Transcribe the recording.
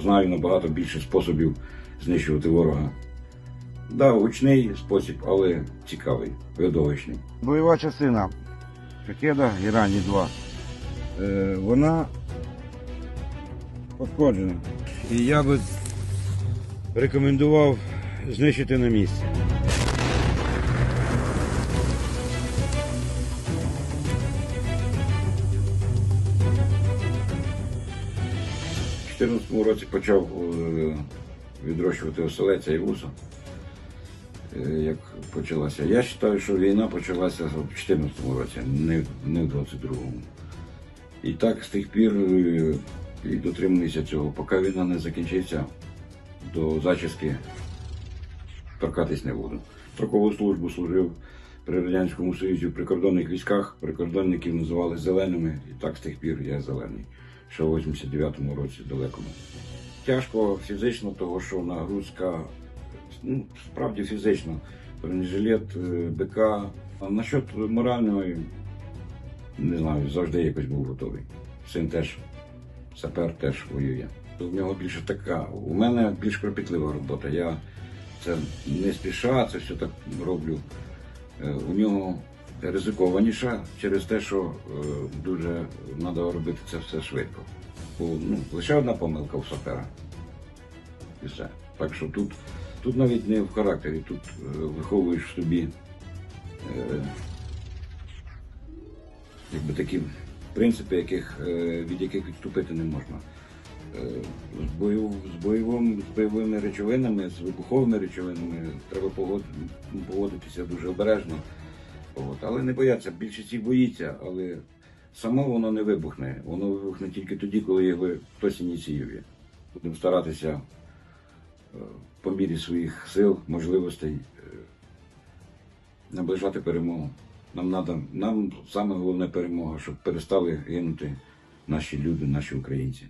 знаю набагато більше способів знищувати ворога. Да, гучний спосіб, але цікавий, видовищний. Бойова частина Шахеда Ірані 2. Е, вона пошкоджена. І я би рекомендував знищити на місці. 2014 році почав е, відрощувати оселеця і вуса. Е, Як почалася. Я вважаю, що війна почалася в 2014 році, не, в 22-му. І так з тих пір е, і дотримуюся цього, поки війна не закінчиться, до зачіски торкатись не буду. Строкову службу служив при Радянському Союзі в прикордонних військах, прикордонників називали зеленими, і так з тих пір я зелений. Ще в 89-му році далекому. Тяжко фізично, того що нагрузка, ну, справді фізично, бронежилет, е, БК. А насчет моральної, не знаю, завжди якось був готовий. Син теж, сапер теж воює. У нього більше така. У мене більш кропітлива робота. Я це не спіша, це все так роблю. Е, У нього ризикованіша через те, що е, дуже треба робити це все швидко. Ну, лише одна помилка у сапера. І все. Так що тут, тут навіть не в характері, тут е, виховуєш в собі е, якби такі принципи, яких, від яких відступити не можна. З, бойов, з, бойовим, з бойовими речовинами, з вибуховими речовинами треба поводитися дуже обережно. От. Але не бояться, більшість їх боїться, але само воно не вибухне. Воно вибухне тільки тоді, коли його хтось ініціює. Будемо старатися е, по мірі своїх сил, можливостей е, наближати перемогу. Нам надо, нам саме головне перемога, щоб перестали гинути наші люди, наші українці.